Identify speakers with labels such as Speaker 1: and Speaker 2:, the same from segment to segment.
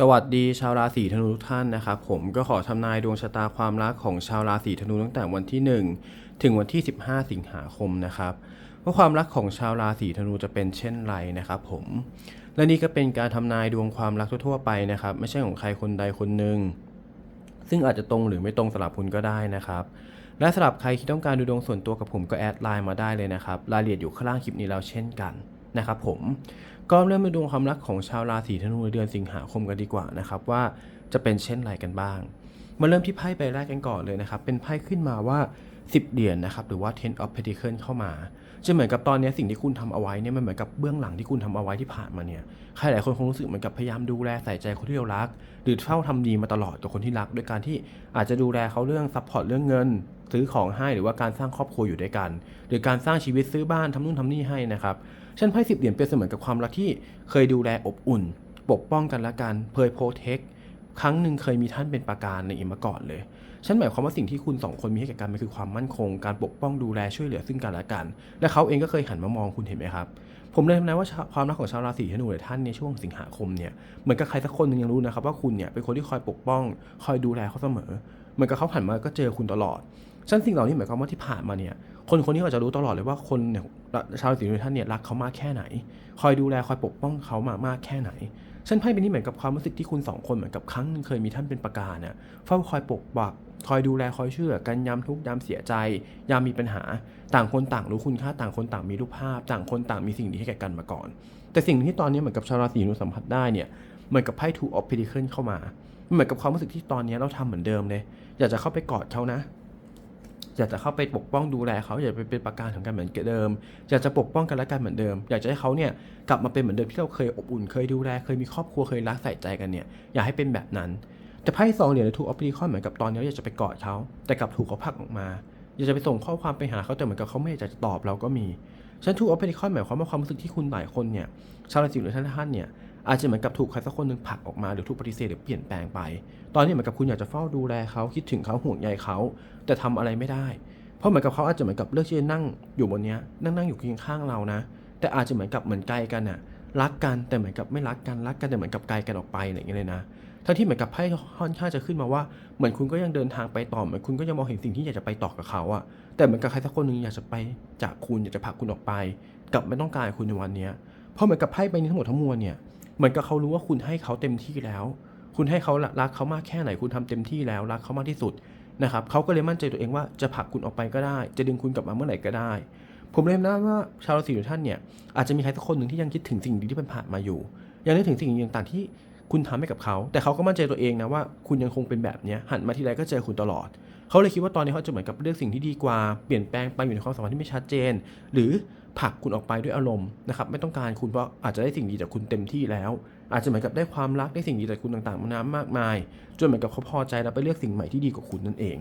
Speaker 1: สวัสดีชาวราศีธนูทุกท่านนะครับผมก็ขอทำนายดวงชะตาความรักของชาวราศีธนูตั้งแต่วันที่ 1 ถึงวันที่ 15 สิงหาคมนะครับว่าความรักของชาวราศีธนูจะเป็นเช่นไรนะครับผมและนี่ก็เป็นการทำนายดวงความรักทั่ว ๆ ไปนะครับ ไม่ใช่ของใครคนใดคนหนึ่งซึ่งอาจจะตรงหรือไม่ตรงสำหรับคุณก็ได้นะครับ และสำหรับใครที่ต้องการดูดวงส่วนตัวกับผมก็แอดไลน์มาได้เลยนะครับรายละเอียดอยู่ข้างล่างคลิปนี้แล้วเช่นกันนะครับผม ก็เริ่มมาดูความรักของชาวราศีธนูในเดือนสิงหาคมกันดีกว่านะครับว่าจะเป็นเช่นไรกันบ้าง มาเริ่มที่ไพ่ใบแรกกันก่อนเลยนะครับ เป็นไพ่ขึ้นมาว่า 10 เหรียญนะครับหรือว่า ten of pentacles เข้ามาจะเหมือนกับตอนนี้สิ่งที่คุณทำเอาไว้เนี่ยมันเหมือนกับเบื้องหลังที่คุณทำเอาไว้ที่ผ่านมาเนี่ยใครหลายคนคงรู้สึกเหมือนกับพยายามดูแลใส่ใจคนที่เรารัก หรือเฝ้าทำดีมาตลอดกับคนที่รัก โดยการที่อาจจะดูแลเขาเรื่องซัพพอร์ตเรื่องเงิน ซื้อของให้หรือว่าการสร้างครอบครัวอยู่ด้วยกัน หรือการสร้างชีวิตซื้อบ้านทำนู่นทำนี่ให้นะครับ เช่นไพ่สิบเหรียญเปรียบเสมือนกับความรักที่เคยดูแลอบอุ่น ปกป้องกันและกันเพยโพเทคครั้งหนึ่งเคยมีท่านเป็นประการในอิมมาก่อนเลย ฉันหมายความว่าสิ่งที่คุณสองคนมีให้แก่กันมันคือความมั่นคง การปกป้องดูแลช่วยเหลือซึ่งกันและกัน และเขาเองก็เคยหันมามองคุณเห็นไหมครับ ผมเลยทำนายว่าความรักของชาวราศีธนูหลายท่านในช่วงสิงหาคมเนี่ย เหมือนกับใครสักคนหนึงยังรู้นะครับว่าคุณเนี่ยเป็นคนที่คอยปกป้อง คอยดูแลเขาเสมอ เหมือนกับเขาหันมาก็เจอคุณตลอด ฉันสิ่งเหล่านี้หมายความว่าที่ผ่านมาเนี่ย คนคนนี้อาจจะรู้ตลอดเลยว่าคนเนี่ยชาวราศีธนูท่านเนี่ยรักเขามากแค่ไหน คอยดูแลคอยปกป้องเขามามากแค่ไหนฉันไพ่เป็นนี่เหมือนกับความรู้สึกที่คุณสองคนเหมือนกับครั้งนึงเคยมีท่านเป็นประกาเนี่ยเฝ้าคอยปกปักคอยดูแลคอยเหลือกันยามทุกยามเสียใจ ยามมีปัญหา ต่างคนต่างรู้คุณค่าต่างคนต่างมีรูปภาพ ต่างคนต่างมีสิ่งดีให้แก่กันมาก่อน แต่สิ่งที่ตอนนี้เหมือนกับชาวราศีนูสัมผัสได้เนี่ยเหมือนกับไพ่ two of pentacles เข้ามาเหมือนกับความรู้สึกที่ตอนนี้เราทำเหมือนเดิมเลยอยากจะเข้าไปกอดเขานะ อยากจะเข้าไปปกป้องดูแลเขาอยากไปเป็นประการของกันเหมือนเดิม อยากจะปกป้องกันและกันเหมือนเดิม อยากจะให้เขาเนี่ยกลับมาเป็นเหมือนเดิมที่เราเคยอบอุ่นเคยดูแลเคยมีครอบครัวเคยรักใส่ใจกันเนี่ยอยากให้เป็นแบบนั้น แต่ไพ่สองเหรียญถูกออฟฟิคอนเหมือนกับตอนนี้อยากจะไปกอดเขาแต่กลับถูกเขาผลักออกมา อยากจะไปส่งข้อความไปหาเขาแต่เหมือนกับเขาไม่อยากจะตอบเราก็มีฉันถูกออฟฟิคอนหมายความว่าความรู้สึกที่คุณหลายคนเนี่ยชาวราศีหรือท่านท่านเนี่ย อาจจะเหมือนกับถูกใครสักคนหนึ่งผลักออกมาหรือถูกปฏิเสธหรือเปลี่ยนแปลงไป ตอนนี้เหมือนกับคุณอยากจะเฝ้าดูแลเขาคิดถึงเขาห่วงใยเขา แต่ทำอะไรไม่ได้ เพราะเหมือนกับเขาอาจจะเหมือนกับเลือกที่จะนั่งอยู่บนนี้นั่งนั่งอยู่เคียงข้างเรานะ แต่อาจจะเหมือนกับเหมือนไกลกันน่ะรักกันแต่เหมือนกับไม่รักกันรักกันแต่เหมือนกับไกลกันออกไปอะไรอย่างเงี้ยเลยนะทั้งที่เหมือนกับไพ่ค่อนข้างจะขึ้นมาว่าเหมือนคุณก็ยังเดินทางไปต่อเหมือนคุณก็ยังมองเห็นสิ่งที่อยากจะไปต่อกับเขาอะแต่เหมือนกับใครสักคนหนึ่งอยากจะไปจากคุณอยากจะผลักคุณออกไป กับไม่ต้องการคุณในวันนี้เพราะเหมือนกับไพ่ใบนี้ทั้งหมดทั้งมวลเนี่ย เหมือนกับเขารู้ว่าคุณให้เขาเต็มที่แล้ว คุณให้เขารักเขามากแค่ไหนคุณทำเต็มที่แล้วรักเขามากที่สุดนะครับเขาก็เลยมั่นใจตัวเองว่าจะผลักคุณออกไปก็ได้ จะดึงคุณกลับมาเมื่อไหร่ก็ได้ ผมเลยนะว่าชาวราศีทุกท่านเนี่ยอาจจะมีใครสักคนหนึ่งที่ยังคิดถึงสิ่งดีที่มันผ่านมาอยู่ ยังนึกถึงสิ่งต่างๆที่คุณทำให้กับเขา แต่เขาก็มั่นใจตัวเองนะว่าคุณยังคงเป็นแบบนี้หันมาทีไรก็เจอคุณตลอด เขาเลยคิดว่าตอนนี้เขาจะเหมือนกับเลือกสิ่งที่ดีกว่า เปลี่ยนแปลงไปอยู่ในความสัมพันธ์ที่ไม่ชัดเจน หรือ ผลักคุณออกไปด้วยอารมณ์นะครับไม่ต้องการคุณเพราะอาจจะได้สิ่งดีจากคุณเต็มที่แล้ว อาจจะเหมือนกับได้ความรักได้สิ่งดีจากคุณต่างๆมานามากมาย จนเหมือนกับเขาพอใจแล้วไปเลือกสิ่งใหม่ที่ดีกว่าคุณนั่นเอง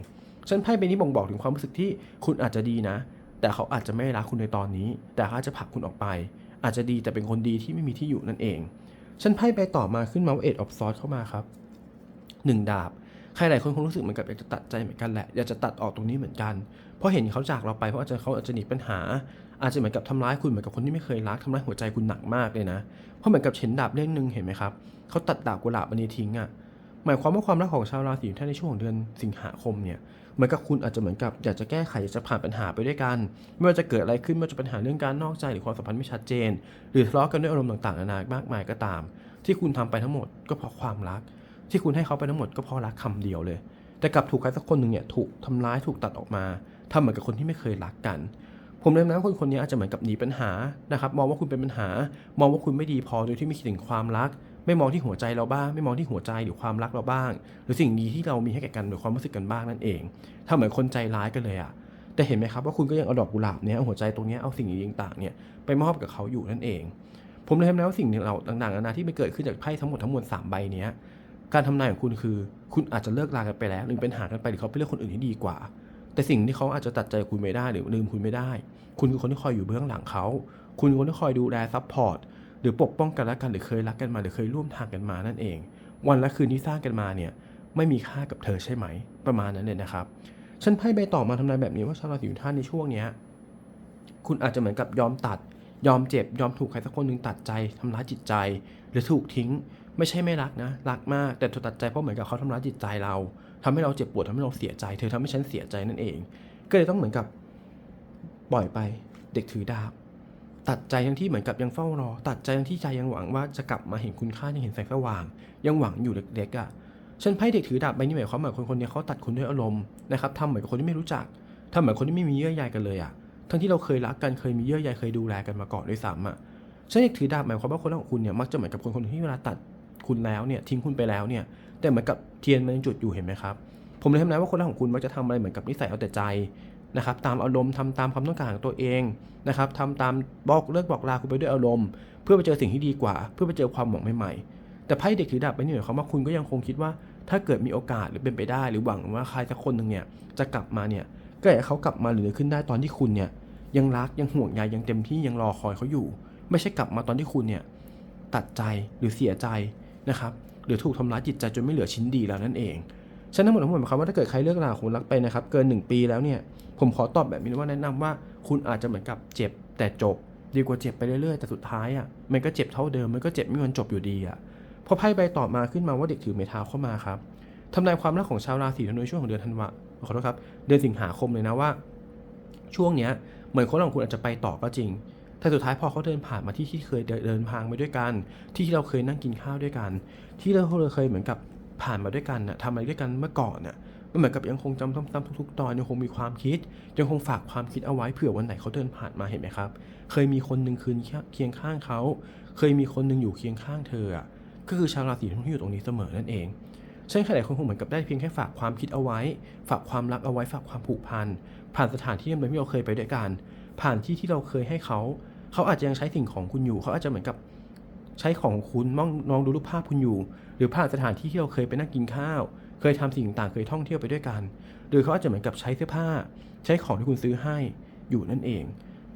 Speaker 1: ฉันไพ่ใบนี้บ่งบอกถึงความรู้สึกที่คุณอาจจะดีนะ แต่เขาอาจจะไม่รักคุณในตอนนี้ แต่เขาอาจจะผลักคุณออกไป อาจจะดีแต่เป็นคนดีที่ไม่มีที่อยู่นั่นเองฉันไพ่ใบต่อมาขึ้นมาว่าเอ็ดออฟซอสเข้ามาครับหนึ่งดาบ ใครหลายคนคงรู้สึกเหมือนกับอยากจะตัดใจเหมือนกันแหละอยากจะตัดออกตรงนี้เหมือนกันเพราะเห็นเขาจากเราไปเพราะอาจจะเขาอาจจะหนีปัญหา อาจจะเหมือนกับทำร้ายคุณเหมือนกับคนที่ไม่เคยรักทำร้ายหัวใจคุณหนักมากเลยนะเพราะเหมือนกับเข็นดาบเล่มหนึ่งเห็นไหมครับเขาตัดดาบกุหลาบอันนี้ทิ้งอะ่ะหมายความว่าความรักของชาวราศีท่านในช่วงของเดือนสิงหาคมเนี่ยเหมือนกับคุณอาจจะเหมือนกับอยากจะแก้ไขอยากจะผ่านปัญหาไปด้วยกัน ไม่ว่าจะเกิดอะไรขึ้นไม่ว่าจะปัญหาเรื่องการนอกใจหรือความสัมพันธ์ไม่ชัดเจน หรือทะเลาะกันด้วยอารมณ์ต่างๆนานามากมายก็ตาม ที่คุณทำไปทั้งหมดก็เพราะความรัก ที่คุณให้เขาไปทั้งหมดก็เพราะรักคำเดียวเลย แต่กลับถูกใครสักคนหนึ่งเนี่ยถูกทำร้ายถูกตัดออกมาทำเหมือนกับคนที่ไม่เคยรักกัน ผมเลยนะคนคนนี้อาจจะเหมือนกับหนีปัญหานะครับมองว่าคุณเป็นปัญหา มองว่าคุณไม่ดีพอโดยที่ไม่คิดถึงความรัก ไม่มองที่หัวใจเราบ้าง ไม่มองที่หัวใจหรือความรักเราบ้าง หรือสิ่งดีที่เรามีให้แก่กันหรือความรู้สึกกันบ้างนั่นเองถ้าเหมือนคนใจร้ายกันเลยอะแต่เห็นไหมครับว่าคุณก็ยังเอาดอกกุหลาบเนี้ยเอาหัวใจตรงเนี้ยเอาสิ่งดีต่างๆเนี่ยไปมอบกับเขาอยู่นั่นเอง ผมเลยทำนายว่าสิ่งเราต่างๆนานาที่มันเกิดขึ้นจากไพ่ทั้งหมดทั้งมวลสามใบเนี้ย การทำนายของคุณคือ คุณอาจจะเลิกลากันไปแล้วหรือเป็นหากันไปหรือเขาไปเลือกคนอื่นที่ดีกว่า แต่สิ่งที่เขาอาจจะตัดใจคุณไม่ได้หรือลืมคุณไม่ได้ คุณคือคนที่คอยอยู่เบื้องหลังเขา คุณคือคนที่คอยดูแลซัพพอร์ตหรือปกป้องกันและกันหรือเคยรักกันมาหรือเคยร่วมทางกันมานั่นเอง วันและคืนที่สร้างกันมาเนี่ยไม่มีค่ากับเธอใช่ไหม ประมาณนั้นเลยนะครับฉันไพ่ใบต่อมาทำนายแบบนี้ว่าชาวราศีท่านในช่วงเนี้ยคุณอาจจะเหมือนกับยอมตัด ยอมเจ็บ ยอมถูกใครสักคนหนึ่งตัดใจทำร้ายจิตใจ หรือถูกทิ้ง ไม่ใช่ไม่รักนะ รักมาก แต่ถูกตัดใจเพราะเหมือนกับเขาทำร้ายจิตใจเราทำให้เราเจ็บปวดทำให้เราเสียใจ เธอทำให้ฉันเสียใจนั่นเอง ก็เลยต้องเหมือนกับปล่อยไป เด็กถือดาบ ตัดใจทั้งที่เหมือนกับยังเฝ้ารอ ตัดใจทั้งที่ใจยังหวังว่าจะกลับมาเห็นคุณค่ายังเห็นแสงสว่าง ยังหวังอยู่เล็กๆอะ่ะฉันไพ่เด็กถือดาบใบนี้หมายความว่าคนคนนี้เขาตัดคุณด้วยอารมณ์นะครับทำเหมือนกับคนที่ไม่รู้จักทำเหมือนคนที่ไม่มีเยื่อใยกันเลยอะ่ะ ทั้งที่เราเคยรักกันเคยมีเยื่อใยเคยดูแลกันมาก่อนด้วยซ้ำอะฉันเด็กถือดาบหมายความว่าคนของคุณเนี่ยมักจะเหมือนกับคนคนที่เวลาตัด คุณแล้วเนี่ยทิ้งคุณไปแล้วเนี่ยแต่เหมือนกับเทียนมันยังจุดอยู่เห็นไหมครับผมเลยทำนายว่าคนรักของคุณมักจะทำอะไรเหมือนกับนิสัยเอาแต่ใจนะครับตามอารมณ์ทำตามความต้องการของตัวเองนะครับทำตามบอกเลิกบอกลาคุณไปด้วยอารมณ์ เพื่อไปเจอสิ่งที่ดีกว่า เพื่อไปเจอความหวังใหม่ๆแต่ไพ่เด็กถือดาบไปนี่หมายความว่าคุณก็ยังคงคิดว่า ถ้าเกิดมีโอกาสหรือเป็นไปได้ หรือหวังว่าใครสักคนหนึ่งเนี่ยจะกลับมาเนี่ยก็อยากให้เขากลับมาหรือขึ้นได้ตอนที่คุณเนี่ยยังรักยังห่วงใยยังเต็มที่ยังรอคอยเขาอยู่ ไม่ใช่กลับมาตอนที่คุณเนี่ยตัดใจหรือเสียใจ นะครับหรือถูกทำร้ายจิตใจจนไม่เหลือชิ้นดีแล้วนั่นเองฉะนั้นทั้งหมดทั้งมวลหมายความว่าถ้าเกิดใครเลิกลาคุณรักไปนะครับเกิน 1 ปีแล้วเนี่ยผมขอตอบแบบนี้ว่าแนะนำว่าคุณอาจจะเหมือนกับเจ็บแต่จบ ดีกว่าเจ็บไปเรื่อยๆแต่สุดท้ายอะมันก็เจ็บเท่าเดิมมันก็เจ็บไม่มีวันจบอยู่ดีอะพอไพ่ใบต่อมาขึ้นมาว่าเด็กถือไม้เท้าเข้ามาครับทำนายความรักของชาวราศีธนูในช่วงของเดือนธันวาขอโทษครับเดือนสิงหาคมเลยนะว่า ช่วงเนี้ยเหมือนคนของคุณอาจจะไปต่อก็จริง แต่สุดท้ายพอเขาเดินผ่านมาที่ที่เคยเดินทางไปด้วยกัน ที่เราเคยนั่งกินข้าวด้วยกัน ที่เราเคยเหมือนกับผ่านมาด้วยกันน่ะทำอะไรด้วยกันเมื่อก่อนน่ะมันเหมือนกับยังคงจำซ้ำๆทุกๆ ตอนยังคงมีความคิด ยังคงฝากความคิดเอาไว้เผื่อวันไหนเขาเดินผ่านมาเห็นไหมครับ เคยมีคนหนึ่งคืนเคียงข้างเขา เคยมีคนหนึ่งอยู่เคียงข้างเธออะก็คือชาวราศีที่อยู่ตรงนี้เสมอนั่นเองเช่นใครหลายคนคงเหมือนกับได้เพียงแค่ฝากความคิดเอาไว้ ฝากความรักเอาไว้ฝากความผูกพันผ่านสถานที่ที่เราเคยไปด้วยกัน ผ่านที่ที่เราเคยให้เขา เขาอาจจะยังใช้สิ่งของคุณอยู่ เขาอาจจะเหมือนกับใช้ของคุณมองมองดูรูปภาพคุณอยู่ หรือผ่านสถานที่ที่เราเคยไปนั่งกินข้าว เคยทำสิ่งต่างๆเคยท่องเที่ยวไปด้วยกัน หรือเขาอาจจะเหมือนกับใช้เสื้อผ้า ใช้ของที่คุณซื้อให้อยู่นั่นเอง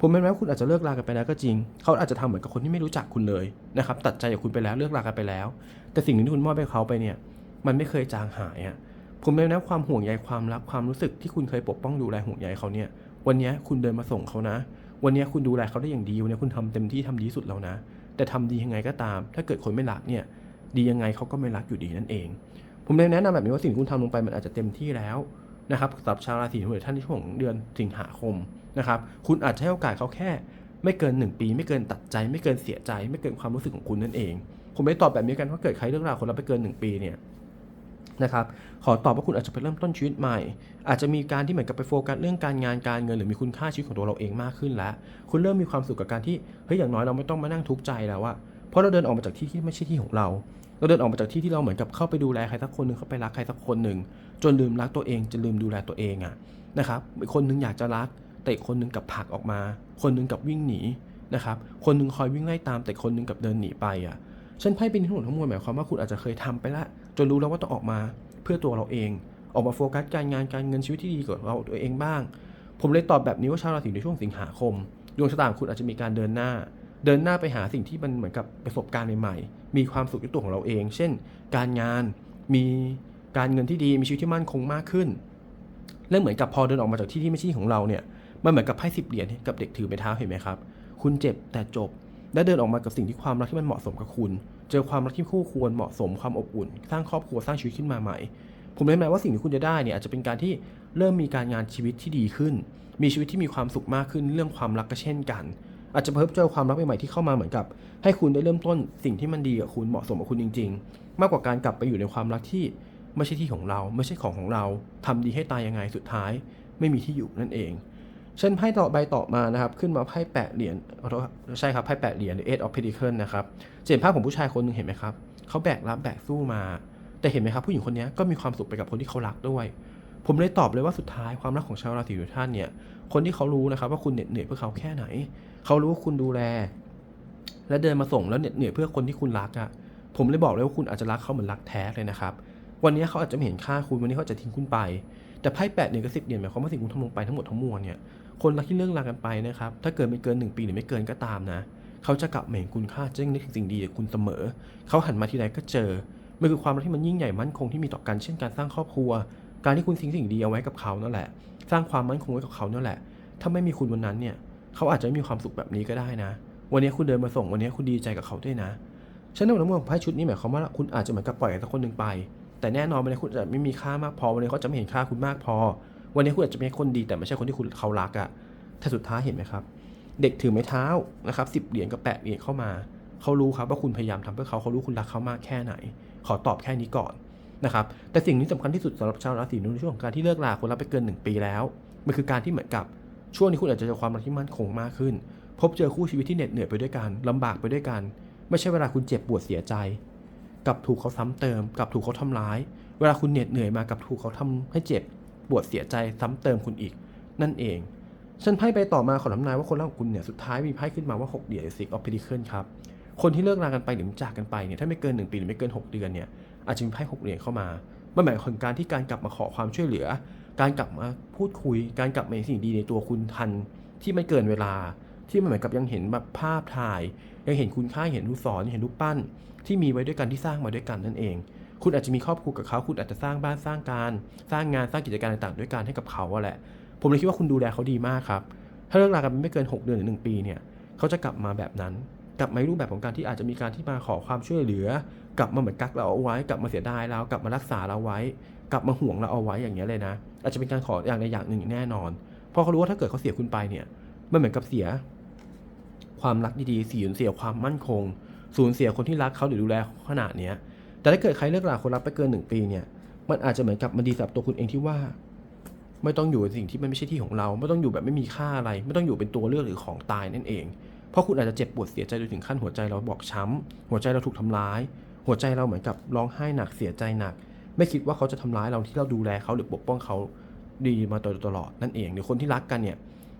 Speaker 1: ผมแม้ว่าคุณอาจจะเลิกลากันไปแล้วก็จริง เขาอาจจะทำเหมือนกับคนที่ไม่รู้จักคุณเลยนะครับ ตัดใจจากคุณไปแล้วเลิกลากันไปแล้ว แต่สิ่งหนึ่งที่คุณมอบให้เขาไปเนี่ย มันไม่เคยจางหายอะผมแม้ว่าความห่วงใยความรักความรู้สึกที่คุณเคยปกป้องดูแลห่วงใยเขาเนี่ย วันนี้คุณเดินมาส่งเขานะ วันนี้คุณดูแลเขาได้อย่างดีวันนี้คุณทำเต็มที่ทำดีสุดแล้วนะ แต่ทำดียังไงก็ตาม ถ้าเกิดคนไม่รักเนี่ย ดียังไงเขาก็ไม่รักอยู่ดีนั่นเอง ผมเลยแนะนำแบบนี้ว่าสิ่งที่คุณทำลงไปมันอาจจะเต็มที่แล้วนะครับสำหรับชาวราศีธนูท่านที่ช่วงเดือนสิงหาคมนะครับ คุณอาจจะให้โอกาสเขาแค่ ไม่เกิน 1 ปี ไม่เกินตัดใจ ไม่เกินเสียใจ ไม่เกินความรู้สึกของคุณนั่นเอง ผมไม่ตอบแบบนี้กันว่าเกิดใครเรื่องราวคนเราไปเกิน 1 ปีเนี่ย นะครับขอตอบว่าคุณอาจจะไปเริ่มต้นชีวิตใหม่ อาจจะมีการที่เหมือนกับไปโฟกัสเรื่องการงานการเงินหรือมีคุณค่าชีวิตของตัวเราเองมากขึ้นแล้ว คุณเริ่มมีความสุขกับการที่เฮ้ยอย่างน้อยเราไม่ต้องมานั่งทุกข์ใจแล้วอะเพราะเราเดินออกมาจากที่ที่ไม่ใช่ที่ของเรา เราเดินออกมาจากที่ที่เราเหมือนกับเข้าไปดูแลใครสักคนหนึ่งเข้าไปรักใครสักคนหนึ่งจนลืมรักตัวเองจนลืมดูแลตัวเองอะนะครับอีกคนนึงอยากจะรัก แต่อีกคนนึงกับผลักออกมา คนนึงกับวิ่งหนีนะครับคนนึงคอยวิ่งไล่ตามแต่คนนึงกับเดินหนีไปอะฉันไพ่เป็นทั้งหมดทั้งมวลหมายความว่าคุณอาจจะเคยทำไปละ นรู้แล้วว่าต้องออกมาเพื่อตัวเราเอง ออกมาโฟกัสการงานการเงินชีวิตที่ดีกับเราตัวเองบ้าง ผมเลยตอบแบบนี้ว่าชาวราศีในช่วงสิงหาคมดวงชะตาของคุณอาจจะมีการเดินหน้า เดินหน้าไปหาสิ่งที่มันเหมือนกับประสบการณ์ใหม่ๆ มีความสุขในตัวของเราเอง เช่น การงานมีการเงินที่ดีมีชีวิตที่มั่นคงมากขึ้นและเหมือนกับพอเดินออกมาจากที่ที่ไม่ใช่ของเราเนี่ยมันเหมือนกับไพ่สิบเหรียญกับเด็กถือไม้เท้าเห็นไหมครับ คุณเจ็บแต่จบ และเดินออกมากับสิ่งที่ความรักที่มันเหมาะสมกับคุณ เจอความรักที่คู่ควรเหมาะสมความอบอุ่น สร้างครอบครัวสร้างชีวิตขึ้นมาใหม่ ผมเลยหมายว่าสิ่งที่คุณจะได้เนี่ยอาจจะเป็นการที่เริ่มมีการงานชีวิตที่ดีขึ้น มีชีวิตที่มีความสุขมากขึ้น เรื่องความรักก็เช่นกัน อาจจะเพิ่มเจอความรักใหม่ๆที่เข้ามาเหมือนกับ ให้คุณได้เริ่มต้นสิ่งที่มันดีกับคุณเหมาะสมกับคุณจริง ๆ มากกว่าการกลับไปอยู่ในความรักที่ไม่ใช่ที่ของเรา ไม่ใช่ของของเราทำดีให้ตายยังไงสุดท้าย ไม่มีที่อยู่นั่นเอง เช่นไพ่ต่อใบต่อมานะครับขึ้นมาไพ่แปดเหรียญใช่ครับไพ่แปดเหรียญหรือ eight of pentacles นะครับเห็นภาพของผู้ชายคนหนึ่งเห็นไหมครับเขาแบกรับแบกสู้มา แต่เห็นไหมครับผู้หญิงคนนี้ก็มีความสุขไปกับคนที่เขารักด้วย ผมเลยตอบเลยว่าสุดท้ายความรักของชาวราศีทุกท่านเนี่ยคนที่เขารู้นะครับว่าคุณเหน็ดเหนื่อยเพื่อเขาแค่ไหน เขารู้ว่าคุณดูแล และเดินมาส่งแล้วเหน็ดเหนื่อยเพื่อคนที่คุณรักอะผมเลยบอกเลยว่าคุณอาจจะรักเขาเหมือนรักแท้เลยนะครับวันนี้เขาอาจจะไม่เห็นค่าคุณวันนี้เขาจจะทิ้งคุณไปแต่ไพ่แปดเหรียญกับสิบเหรียญหมายความว่าสิ่งคุณทำลงไปทั้งหมดทั้งมวลเนี่ย คนรักที่เลิกลากันไปนะครับ ถ้าเกิดไม่เกิน 1 ปีหรือไม่เกินก็ตามนะ เขาจะกลับมาเห็นคุณค่าจะยังนึกถึงสิ่งดีกับคุณเสมอ เขาหันมาทีไรก็เจอ มันคือความรักที่มันยิ่งใหญ่มั่นคงที่มีต่อกันเช่นการสร้างครอบครัว การที่คุณทิ้งสิ่งดีเอาไว้กับเขานั่นแหละ สร้างความมั่นคงไว้กับเขานั่นแหละ ถ้าไม่มีคุณวันนั้นเนี่ย เขาอาจจะไม่มีความสุขแบบนี้ก็ได้นะ วันนี้คุณเดินมาส่ง วันนี้คุณดีใจกับเขาด้วยนะฉะนั้นในมุมของไพ่ชุดนี้หมายความว่าคุณอาจจะเหมือนกับปล่อยสักคนหนึ่งไป แต่แน่นอนวันนี้คุณอาจจะไม่มีค่ามากพอวันนี้เขาจะไม่เห็นค่าคุณมากพอ วันนี้คุณอาจจะเป็นคนดีแต่ไม่ใช่คนที่คุณเขารักอะแต่สุดท้ายเห็นไหมครับ เด็กถือไม้เท้านะครับสิบเหรียญกับแปดเหรียญเข้ามาเขารู้ครับว่าคุณพยายามทำเพื่อเขาเขารู้คุณรักเขามากแค่ไหน ขอตอบแค่นี้ก่อนนะครับแต่สิ่งที่สำคัญที่สุดสำหรับชาวราศีธนูในช่วงของการที่เลิกลาคนรักไปเกินหนึ่งปีแล้วมันคือการที่เหมือนกับช่วงนี้คุณอาจจะเจอความรักที่มั่นคงมากขึ้น พบเจอคู่ชีวิตที่เหน็ดเหนื่อยไปด้วยกันลำบากไปด้วยกัน ไม่ใช่เวลาคุณเจ็บปวดเสียใจ กับถูกเขาซ้ำเติม กับถูกเขาทำร้าย เวลาคุณเหน็ดเหนื่อยมากับถูกเขาทำให้เจ็บ ปวดเสียใจซ้ำเติมคุณอีก นั่นเอง ฉันไพ่ไปต่อมาขอทำนายว่าคนรักของคุณเนี่ยสุดท้ายมีไพ่ขึ้นมาว่า6เหรียญ Six of Pentacles ครับคนที่เลิกรากันไปหรือจากกันไปเนี่ยถ้าไม่เกิน 1 ปีหรือไม่เกิน 6 เดือนเนี่ยอาจจะมีไพ่6เหรียญเข้ามามันหมายถึงการที่การกลับมาขอความช่วยเหลือ การกลับมาพูดคุย การกลับมาเห็นสิ่งดีในตัวคุณทันที่ไม่เกินเวลา ที่มันเหมือนกับยังเห็นแบบภาพถ่าย ยังเห็นคุณค่าเห็นรูปสอนเห็นรูปปั้น ที่มีไว้ด้วยกันที่สร้างมาด้วยกันนั่นเอง คุณอาจจะมีครอบครัวกับเขา คุณอาจจะสร้างบ้านสร้างการ สร้างงานสร้างกิจการต่างๆ ด้วยกันให้กับเขาอะแหละ ผมเลยคิดว่าคุณดูแลเขาดีมากครับ ถ้าเลิกรากันไม่เกิน 6 เดือนหรือ 1 ปีเนี่ยเขาจะกลับมาแบบนั้น กลับมาในรูปแบบของการที่อาจจะมีการที่มาขอความช่วยเหลือ กลับมาเหมือนกักเราเอาไว้ กลับมาเสียดายเรา กลับมารักษาเราไว้ กลับมาห่วงเราเอาไว้อย่างเงี้ยเลยนะ อาจจะเป็นการขออย่างใดอย่างหนึ่งแน่นอน เพราะเขารู้ว่าถ้าเกิดเขาเสียคุณไปเนี่ย มันเหมือนกับเสีย ความรักดีๆสูญเสียความมั่นคง สูญเสียคนที่รักเขาหรือดูแลขนาดเนี้ย แต่ถ้าเกิดใครเลิกราคนรักไปเกินหนึ่งปีเนี่ย มันอาจจะเหมือนกับมันดีสำหรับตัวคุณเองที่ว่า ไม่ต้องอยู่ในสิ่งที่มันไม่ใช่ที่ของเรา ไม่ต้องอยู่แบบไม่มีค่าอะไร ไม่ต้องอยู่เป็นตัวเลือกหรือของตายนั่นเอง เพราะคุณอาจจะเจ็บปวดเสียใจจนถึงขั้นหัวใจเราบอกช้ำหัวใจเราถูกทำร้าย หัวใจเราเหมือนกับร้องไห้หนักเสียใจหนัก ไม่คิดว่าเขาจะทำร้ายเราที่เราดูแลเขาหรือปกป้องเขาดีมาโดยตลอดนั่นเอง หรือคนที่รักกันเนี่ย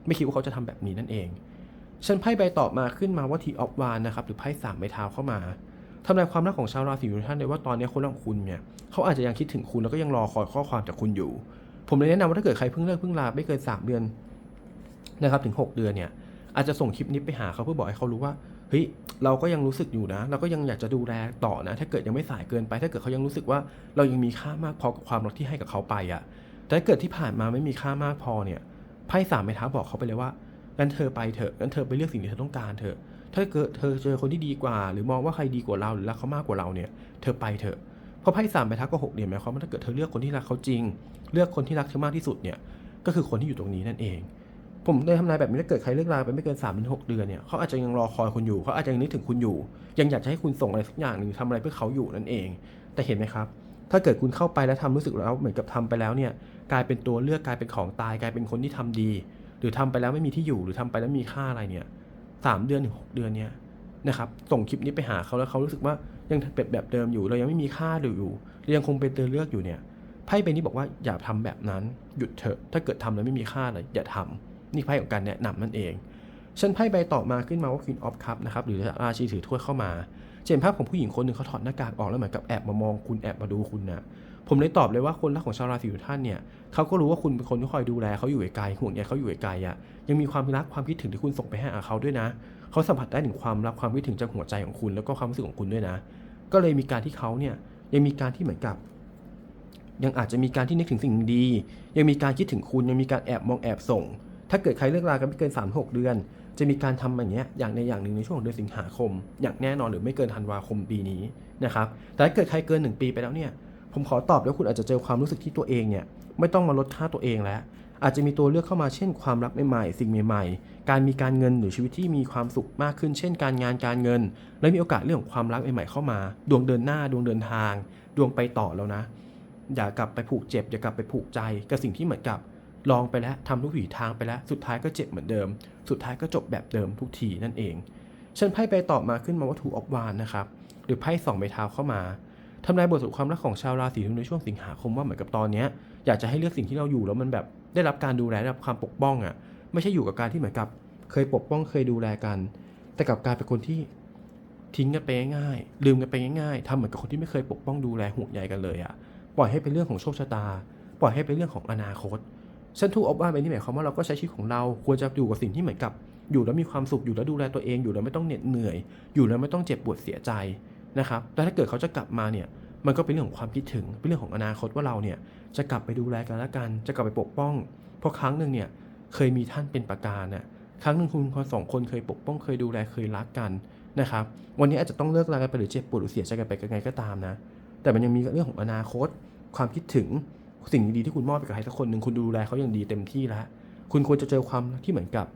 Speaker 1: ไม่คิดว่าเขาจะทำแบบนี้นั่นเองฉันไพ่ใบต่อมาขึ้นมาว่าทีออฟวานนะครับหรือไพ่สามใบเท้าเข้ามา ทำนายความรักของชาวราศีทุกท่านเลยว่าตอนนี้คนรักของคุณเนี่ยเขาอาจจะยังคิดถึงคุณแล้วก็ยังรอคอยข้อความจากคุณอยู่ ผมเลยแนะนำว่าถ้าเกิดใครเพิ่งเลิกเพิ่งลาไม่เกิน 3 เดือนนะครับถึง 6 เดือนเนี่ยอาจจะส่งคลิปนี้ไปหาเขาเพื่อบอกให้เขารู้ว่าเฮ้ยเราก็ยังรู้สึกอยู่นะ เราก็ยังอยากจะดูแลต่อนะ ถ้าเกิดยังไม่สายเกินไป ถ้าเกิดเขายังรู้สึกว่าเรายังมีค่ามากพอกับความรักที่ให้กับเขาไปอะ่ะแต่ถ้าเกิดที่ผ่านมาไม่มีค่ามากพอเนี่ยไพ่สามไม้เท้าบอกเขาไปเลยว่างั้นเธอไปเถอะงั้นเธอไปเลือกสิ่งที่เธอต้องการเถอะ ถ้าเกิดเธอเจอคนที่ดีกว่า หรือมองว่าใครดีกว่าเราหรือรักเขามากกว่าเราเนี่ยเธอไปเถอะเพราะไพ่สามใบทักก็หกเหรียญหมายความว่าถ้าเกิดเธอเลือกคนที่รักเขาจริง เลือกคนที่รักเธอมากที่สุดเนี่ยก็คือคนที่อยู่ตรงนี้นั่นเอง ผมเลยทำนายแบบนี้ถ้าเกิดใครเลิกลาไปไม่เกิน3ามถึงหเดือนเนี่ยเขาอาจจะยังรอคอยคุณอยู่เขาอาจจะยังนึกถึงคุณอยู่ ยังอยากจะให้คุณส่งอะไรสักอย่างหนึ่งทำอะไรเพื่อเขาอยู่นั่นเอง แต่เห็นไหมครับ ถ้าเกิดคุณเข้าไปแล้วทำรู้สึกแล้วเหมือนกับทำไปแล้วเนี่ยกลายเป็นตัวเลือกกลายเป็นของตายกลายเป็นคนที่ทำดี หรือทำไปแล้วไม่มีที่อยู่หรือทำไปแล้วมีค่าอะไรเนี่ย สามเดือนถึงหเดือนเนี่ยนะครับส่งคลิปนี้ไปหาเขาแล้วเขารู้สึกว่ายังเป็นแบบเดิมอยู่เรายังไม่มีค่าอยู่เรายังคงเป็นตัวเลือกอยู่เนี่ยไพ่ใบนี้บอกว่าอย่าทำแบบนั้นหยุดเถอะถ้าเกิดทำแล้วไม่มีค่าเลยอย่าทำนี่ไพ่ของการแนะนำนั่นเองฉันไพ่ใบต่อมาขึ้นมาว่า Queen of Cup นะครับหรือราชีถือถ้วยเข้ามาเห็นภาพของผู้หญิงคนหนึ่งเขาถอดหน้ากากออกแล้วเหมือนกับแอบมามองคุณแอบมาดูคุณนะ ผมเลยตอบเลยว่าคนรักของชาวราศีทุกท่านเนี่ยเขาก็รู้ว่าคุณเป็นคนที่คอยดูแลเขาอยู่ไกลห่วงใยเขาอยู่ไกลอะยังมีความรักความคิดถึงที่คุณส่งไปให้เขาด้วยนะเขาสัมผัสได้ถึงความรักความคิดถึงจากหัวใจของคุณแล้วก็ความรู้สึกของคุณด้วยนะ ก็เลยมีการที่เขาเนี่ยยังมีการที่เหมือนกับ ยังอาจจะมีการที่นึกถึงสิ่งดี ยังมีการคิดถึงคุณยังมีการแอบมองแอบส่ง ถ้าเกิดใครเลิกรากันไม่เกิน 3 6 เดือน จะมีการทำอย่างเงี้ยอย่างในอย่างหนึ่งในช่วงของเดือนสิงหาคม อย่างแน่นอนหรือไม่เกินธันวาคมปีนี้นะครับแต่ถ้าเกิดใครเกิน 1 ปีไปแล้วเนี่ย ผมขอตอบด้วคุณอาจจะเจอความรู้สึกที่ตัวเองเนี่ยไม่ต้องมาลดค่าตัวเองแล้ว อาจจะมีตัวเลือกเข้ามาเช่นความรักใหม่ๆ สิ่งใหม่ๆ การมีการเงินหรือชีวิตที่มีความสุขมากขึ้น เช่น การงานการเงิน และมีโอกาสเรื่องของความรักใหม่ๆเข้ามา ดวงเดินหน้าดวงเดินทาง ดวงไปต่อแล้วนะ อย่ากลับไปผูกเจ็บ อย่ากลับไปผูกใจกับสิ่งที่เหมือนกับลองไปแล้วทำทุกวิถีทางไปแล้ว สุดท้ายก็เจ็บเหมือนเดิม สุดท้ายก็จบแบบเดิมทุกทีนั่นเองฉันไพ่ไปต่อมาขึ้นมาว่าถูออกวานนะครับ หรือไพ่สองใบเท้าเข้ามา ทำนายบทสรุปความรักของชาวราศีธนูในช่วงสิงหาคมว่าเหมือนกับตอนนี้อยากจะให้เลือกสิ่งที่เราอยู่แล้วมันแบบได้รับการดูแลได้รับความปกป้องอะไม่ใช่อยู่กับการที่เหมือนกับ เคยปกป้องเคยดูแลกัน แต่กับการเป็นคนที่ทิ้งกันไปง่ายๆลืมกันไปง่ายๆทำเหมือนกับคนที่ไม่เคยปกป้องดูแลห่วงใยกันเลยอะปล่อยให้เป็นเรื่องของโชคชะตา ปล่อยให้เป็นเรื่องของอนาคตฉันถูกออกบ้านไปนี่หมายความว่าเราก็ใช้ชีวิตของเราควรจะอยู่กับสิ่งที่เหมือนกับ อยู่แล้วมีความสุขอยู่แล้วดูแลตัวเองอยู่แล้วไม่ต้องเหน็ดเหนื่อย อยู่แล้วไม่ต้องเจ็บปวดเสียใจ นะครับแต่ถ้าเกิดเขาจะกลับมาเนี่ยมันก็เป็นเรื่องของความคิดถึง เป็นเรื่องของอนาคตว่าเราเนี่ยจะกลับไปดูแลกันและกัน จะกลับไปปกป้อง เพราะครั้งหนึ่งเนี่ยเคยมีท่านเป็นประการน่ะครั้งหนึ่งคุณคนสองคนเคยปกป้องเคยดูแลเคยรักกันนะครับ วันนี้อาจจะต้องเลิกลากันไปหรือเจ็บปวดหรือเสียใจกันไปยังไงก็ตามนะ แต่มันยังมีเรื่องของอนาคต ความคิดถึงสิ่งดีๆที่คุณมอบไปกับใครสักคนหนึ่งคุณดูแลเขาอย่างดีเต็มที่แล้ว คุณควรจะเจอความที่เหมือนกับ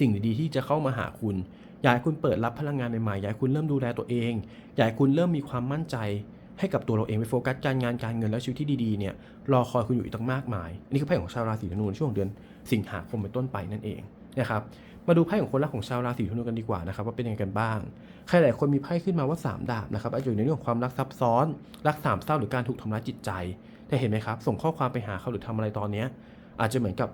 Speaker 1: สิ่งดีๆที่จะเข้ามาหาคุณ อยากให้คุณเปิดรับพลังงานใหม่ๆอยากให้คุณเริ่มดูแลตัวเอง อยากให้คุณเริ่มมีความมั่นใจ ให้กับตัวเราเองไปโฟกัสการงานการเงินและชีวิตที่ดีๆเนี่ยรอคอยคุณอยู่อีกตั้งมากมาย อันนี่คือไพ่ของชาวราศีธนูช่วงเดือนสิงหาคมเป็นต้นไปนั่นเองนะครับมาดูไพ่ของคนรักของชาวราศีธนูกันดีกว่านะครับว่าเป็นยังไงกันบ้าง ใครหลายคนมีไพ่ขึ้นมาว่า 3 ดาบนะครับอาจจะอยู่ในเรื่องของความรักซับซ้อน รักสามเศร้าหรือการถูกทำร้ายจิตใจแต่เห็นไหมครับ ส่งข้อความไปหาเขาหรือทำอะไรตอนเนี้ยอาจจะเหมือนกับ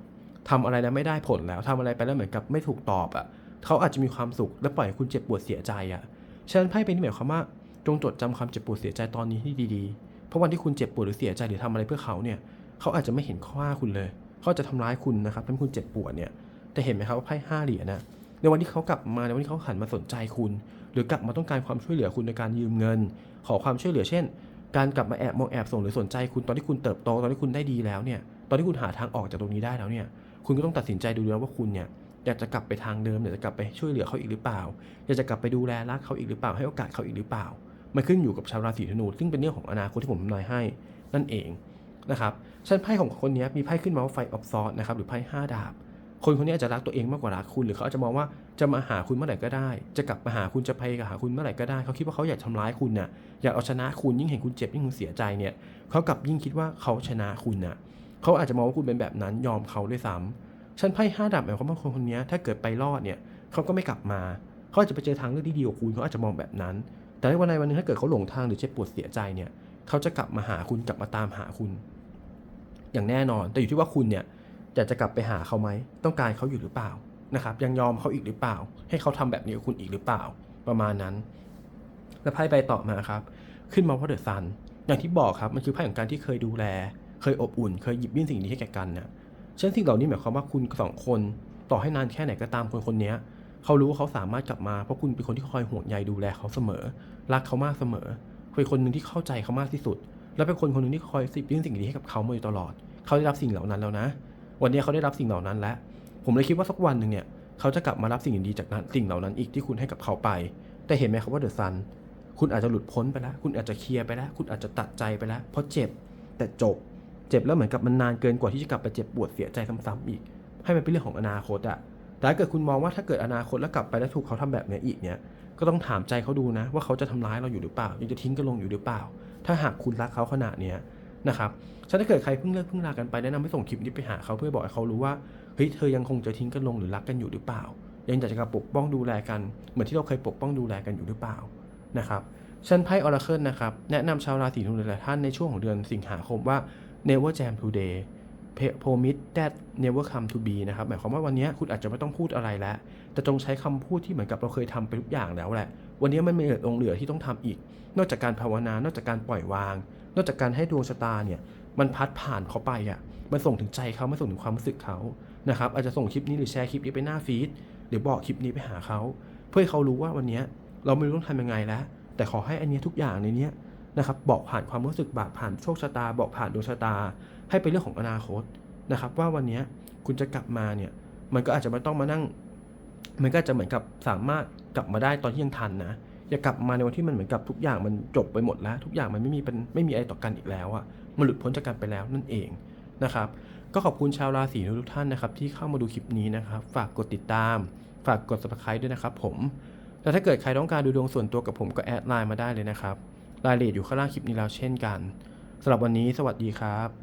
Speaker 1: ทำอะไรแล้วไม่ได้ผลแล้วทำอะไรไปแล้วเหมือนกับไม่ถูกตอบอะ เขาอาจจะมีความสุขและปล่อยให้คุณเจ็บปวดเสียใจอะฉะนั้นไพ่เป็นที่หมายความว่าจงจดจำความเจ็บปวดเสียใจตอนนี้ให้ดีๆ เพราะวันที่คุณเจ็บปวดหรือเสียใจหรือทำอะไรเพื่อเขาเนี่ยเขาอาจจะไม่เห็นข้อคุณเลย เขาจะทำร้ายคุณนะครับทำให้คุณเจ็บปวดเนี่ยแต่เห็นไหมครับว่าไพ่ห้าเหรียญนะในวันที่เขากลับมาในวันที่เขาหันมาสนใจคุณ หรือกลับมาต้องการความช่วยเหลือคุณในการยืมเงิน ขอความช่วยเหลือเช่น การกลับมาแอบมองแอบส่งหรือสนใจคุณตอนที่คุณเติบโตตอนที่คุณได้ดีแล้วเนี่ย ตอนที่คุณหาทางออกจากตรงนี้ได้แล้วเนี่ย คุณก็ต้องตัดสินใจดูแล้วว่าคุณเนี่ย อยากจะกลับไปทางเดิมอยากจะกลับไปช่วยเหลือเขาอีกหรือเปล่า อยากจะกลับไปดูแลรักเขาอีกหรือเปล่าให้โอกาสเขาอีกหรือเปล่า มันขึ้นอยู่กับชาวราศีธนู ซึ่งเป็นเรื่องของอนาคตที่ผมทำนายให้นั่นเองนะครับชั้นไพ่ของคนนี้มีไพ่ขึ้นมาว่าไฟออฟซอสนะครับหรือไพ่ห้าดาบ คนคนนี้อาจจะรักตัวเองมากกว่ารักคุณหรือเขาอาจจะมองว่าจะมาหาคุณเมื่อไหร่ก็ได้ จะกลับมาหาคุณจะไปหาคุณเมื่อไหร่ก็ได้ เขาคิดว่าเขาอยากทำร้ายคุณน่ะอยากเอาชนะคุณยิ่งเห็นคุณเจ็บยิ่งคุณเสียใจเนี่ยเขากลับยิ่งคิดว่าเขาชนะคุณน่ะเขาอาจจะมองว่าคุณเป็นแบบนั้นยอมเขาด้วยซ้ำ ชั้นไพ่ห้าดาบหมายความว่าคนคนนี้ถ้าเกิดไปรอดเนี่ยเขาก็ไม่กลับมาเขาอาจจะไปเจอทางเลือกที่ดีกว่าคุณเขาอาจจะมองแบบนั้น แต่ในวันใดวันหนึ่งถ้าเกิดเขาหลงทางหรือเจ็บปวดเสียใจเนี่ยเขาจะกลับมาหาคุณกลับมาตามหาคุณ อย่างแน่นอน แต่อยู่ที่ว่าคุณเนี่ยอยากจะกลับไปหาเขาไหมต้องการเขาอยู่หรือเปล่านะครับ ยังยอมเขาอีกหรือเปล่า ให้เขาทำแบบนี้กับคุณอีกหรือเปล่า ประมาณนั้น แล้วไพ่ใบต่อมาครับ ขึ้นมาว่าเดือะซันอย่างที่บอกครับมันคือไพ่ของการที่เคยดูแล เคยอบอุ่น เคยหยิบยื่นสิ่งดีให้แก่กันเนี่ย ฉะนั้นสิ่งเหล่านี้หมายความว่าคุณสองคน ต่อให้นานแค่ไหนก็ตามคนคนนี้เขารู้ว่าเขาสามารถกลับมาเพราะคุณเป็นคนที่คอยห่วงใยดูแลเขาเสมอ รักเขามากเสมอเป็นคนหนึ่งที่เข้าใจเขามากที่สุด และเป็นคนคนหนึ่งที่คอยสิบยื่นสิ่งดีให้กับเขามาอยู่ตลอด เขาได้รับสิ่งเหล่านั้นแล้วนะ วันนี้เขาได้รับสิ่งเหล่านั้นแล้ว ผมเลยคิดว่าสักวันหนึ่งเนี่ยเขาจะกลับมารับสิ่งดีๆจากนั้นสิ่งเหล่านั้นอีกที่คุณให้กับเขาไป แต่เห็นไหมครับว่าเดอะซันคุณอาจจะหลุดพ้นไปแล้ว คุณอาจจะเคลียร์ไปแล้ว คุณอาจจะตัดใจไปแล้ว เพราะเจ็บแต่จบ เจ็บแล้วเหมือนกับมันนานเกินกว่าที่จะกลับไปเจ็บปวดเสียใจซ้ำๆอีก ให้มันเป็นเรื่องของอนาคตอะแต่ถ้าเกิดคุณมองว่าถ้าเกิดอนาคตแล้วกลับไปแล้วถูกเขาทำแบบเนี้ยอีกเนี่ย ก็ต้องถามใจเขาดูนะ ว่าเขาจะทำร้ายเราอยู่หรือเปล่ายังจะทิ้งกันลงอยู่หรือเปล่า ถ้าหากคุณรักเขาขนาดเนี้ยนะครับฉันถ้าเกิดใครเพิ่งเลิกเพิ่งลากันไปแนะนำให้ส่งคลิปนี้ไปหาเขาเพื่อบอกให้เขารู้ว่าเฮ้ยเธอยังคงจะทิ้งกันลงหรือรักกันอยู่หรือเปล่า ยังอยากจะปกป้องดูแลกัน เหมือนที่เราเคยปกป้องดูแลกันอยู่หรือเปล่านะครับชันไพ่ออราเคิลนะครับแนะนำชาวราศีธนูหลายท่านในช่วงของเดือนสิงหาคมว่า never jam today promise that never come to be นะครับ หมายความว่าวันนี้คุณอาจจะไม่ต้องพูดอะไรแล้ว แต่จงใช้คำพูดที่เหมือนกับเราเคยทำไปทุกอย่างแล้วแหละ วันนี้มันมีเหลองเหลือที่ต้องทำอีก นอกจากการภาวนา นอกจากการปล่อยวาง นอกจากการให้ดวงชะตาเนี่ย มันพัดผ่านเขาไปอะ มันส่งถึงใจเขามันส่งถึงความรู้สึกเขา นะครับ อาจจะส่งคลิปนี้หรือแชร์คลิปนี้ไปหน้าฟีด หรือบอกคลิปนี้ไปหาเขา เพื่อให้เขารู้ว่าวันนี้เราไม่รู้ต้องทำยังไงแล้ว แต่ขอให้อันนี้ทุกอย่างในนี้ นะครับบอกผ่านความรู้สึกบาดผ่านโชคชะตา บอกผ่านดวงชะตา ให้เป็นเรื่องของอนาคตนะครับ ว่าวันนี้คุณจะกลับมาเนี่ยมันก็อาจจะไม่ต้องมานั่ง มันก็จะเหมือนกับสามารถกลับมาได้ตอนที่ยังทันนะอย่ากลับมาในวันที่มันเหมือนกับทุกอย่างมันจบไปหมดแล้ว ทุกอย่างมันไม่มีเป็นไม่มีอะไรต่อกันอีกแล้วอะมันหลุดพ้นจากกันไปแล้วนั่นเองนะครับ ก็ขอบคุณชาวราศีทุกท่านนะครับ ที่เข้ามาดูคลิปนี้นะครับ ฝากกดติดตาม ฝากกด subscribe ด้วยนะครับ ผม แล้วถ้าเกิดใครต้องการดูดวงส่วนตัวกับผมก็แอดไลน์มาได้เลยนะครับ รายละเอียดอยู่ข้างล่างคลิปนี้แล้วเช่นกันสำหรับวันนี้สวัสดีครับ